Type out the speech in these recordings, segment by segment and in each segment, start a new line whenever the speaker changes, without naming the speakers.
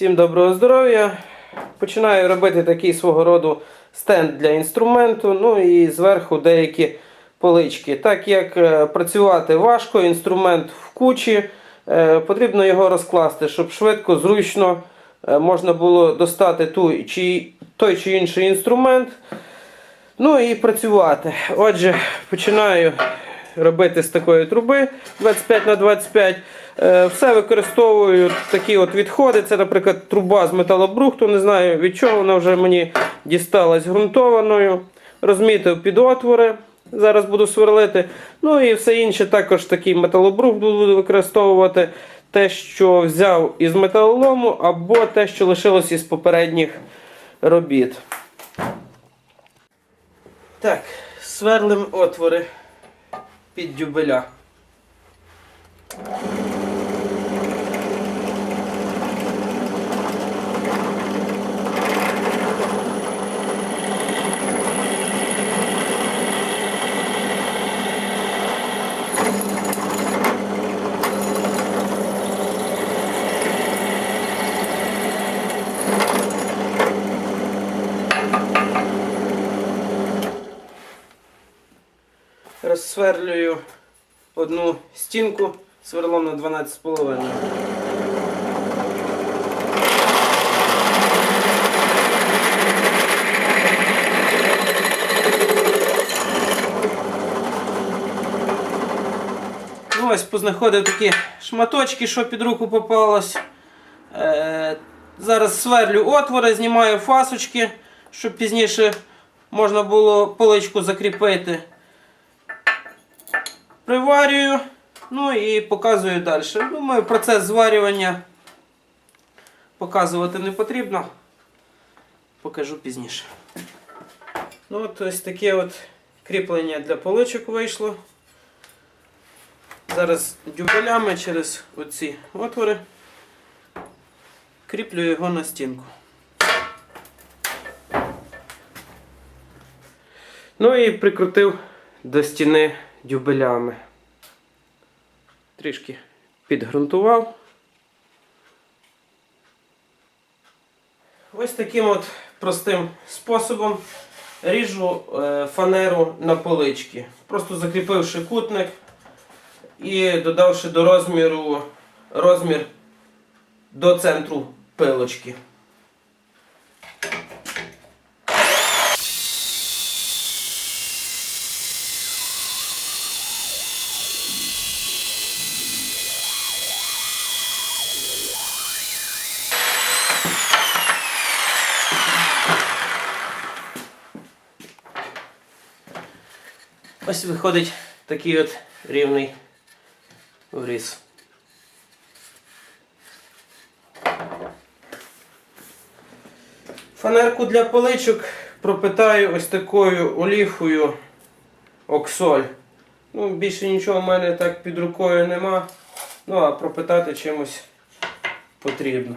Всім доброго здоров'я. Починаю робити такий свого роду стенд для інструменту, ну і зверху деякі полички. Так як е, працювати важко, інструмент в кучі, е, потрібно його розкласти, щоб швидко, зручно е, можна було достати ту, чи, той чи інший інструмент. Ну і працювати. Отже, починаю робити з такої труби 25 на 25. Е, Все використовую такі от відходи. Це, наприклад, труба з металобрухту. Не знаю від чого вона вже мені дісталась ґрунтованою. Розмітив під отвори. Зараз буду сверлити. Ну і все інше також такий металобрухт буду використовувати. Те, що взяв із металолому, або те, що лишилось із попередніх робіт. Так, сверлим отвори під дюбеля. Розсверлюю одну стінку сверлом на 12,5. Ну, ось познаходив такі шматочки, що під руку попалось. Е, зараз сверлю отвори, знімаю фасочки, щоб пізніше можна було поличку закріпити. Приварюю, ну і показую далі. Думаю, процес зварювання показувати не потрібно. Покажу пізніше. Ну, от ось таке от кріплення для поличок вийшло. Зараз дюбелями через оці отвори кріплю його на стінку. Ну і прикрутив до стіни дюбелями. Трішки підґрунтував. Ось таким от простим способом ріжу е, фанеру на полички. Просто закріпивши кутник і додавши до розміру розмір до центру пилочки. Ось виходить такий от рівний вріз. Фанерку для поличок пропитаю ось такою оліфою оксоль. Ну, більше нічого в мене так під рукою нема. Ну, а пропитати чимось потрібно.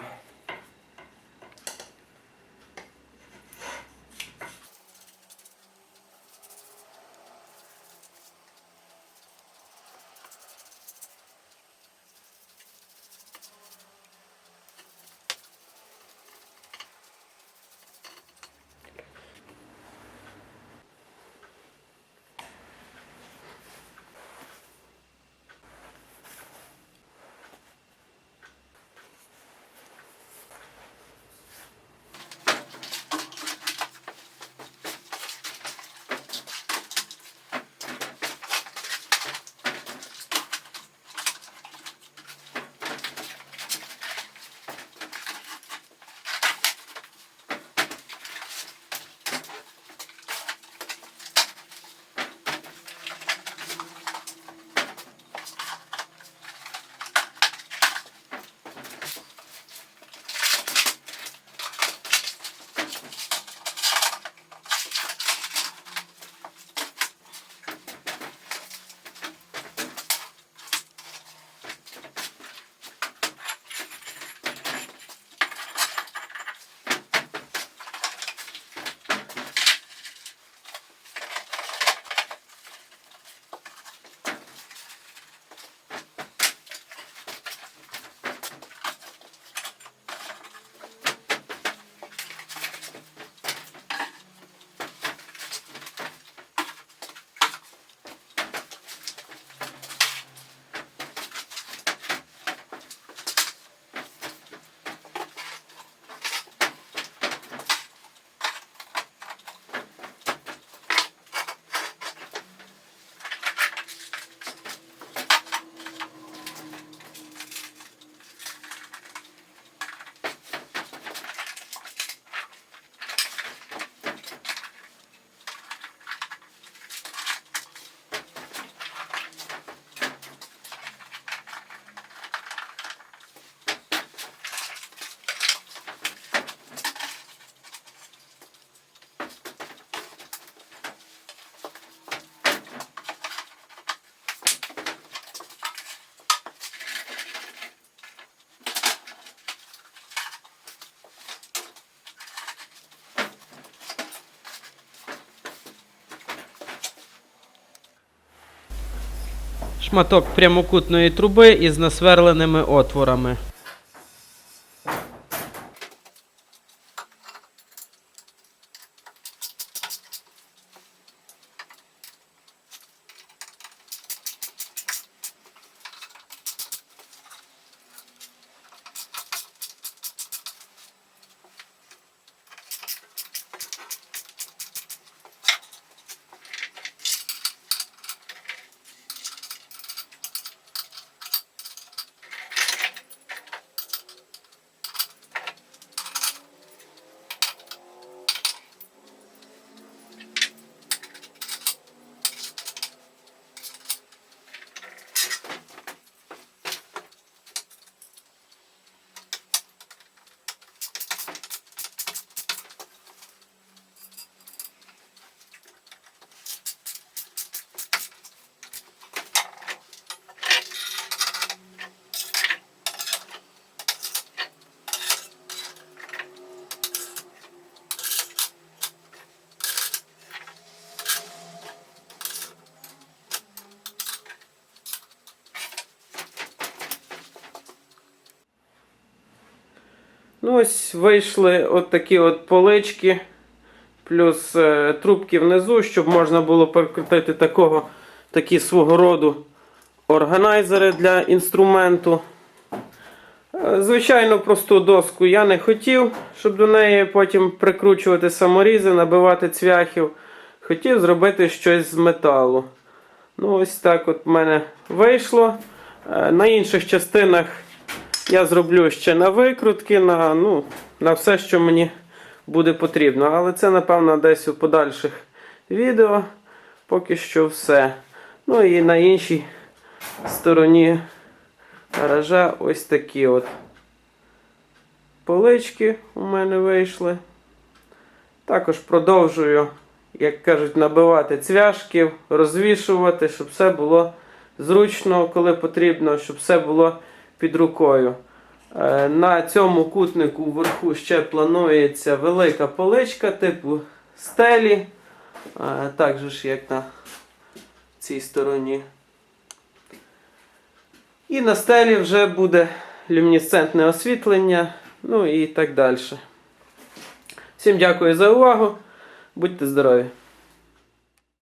Шматок прямокутної труби із насверленими отворами. Ну, ось вийшли от такі от полички, плюс е, трубки внизу, щоб можна було прикрутити такого, такі свого роду органайзери для інструменту. Е, Звичайно, просту доску я не хотів, щоб до неї потім прикручувати саморізи, набивати цвяхів. Хотів зробити щось з металу. Ну, ось так от в мене вийшло. Е, На інших частинах я зроблю ще на викрутки, на, ну, на все, що мені буде потрібно. Але це, напевно, десь у подальших відео. Поки що все. Ну і на іншій стороні гаража ось такі от полички у мене вийшли. Також продовжую, як кажуть, набивати цвяшків, розвішувати, щоб все було зручно, коли потрібно, щоб все було під рукою. Е, На цьому кутнику вверху ще планується велика поличка типу стелі. Е, Так же ж, як на цій стороні. І на стелі вже буде люмінесцентне освітлення, ну і так далі. Всім дякую за увагу. Будьте здорові!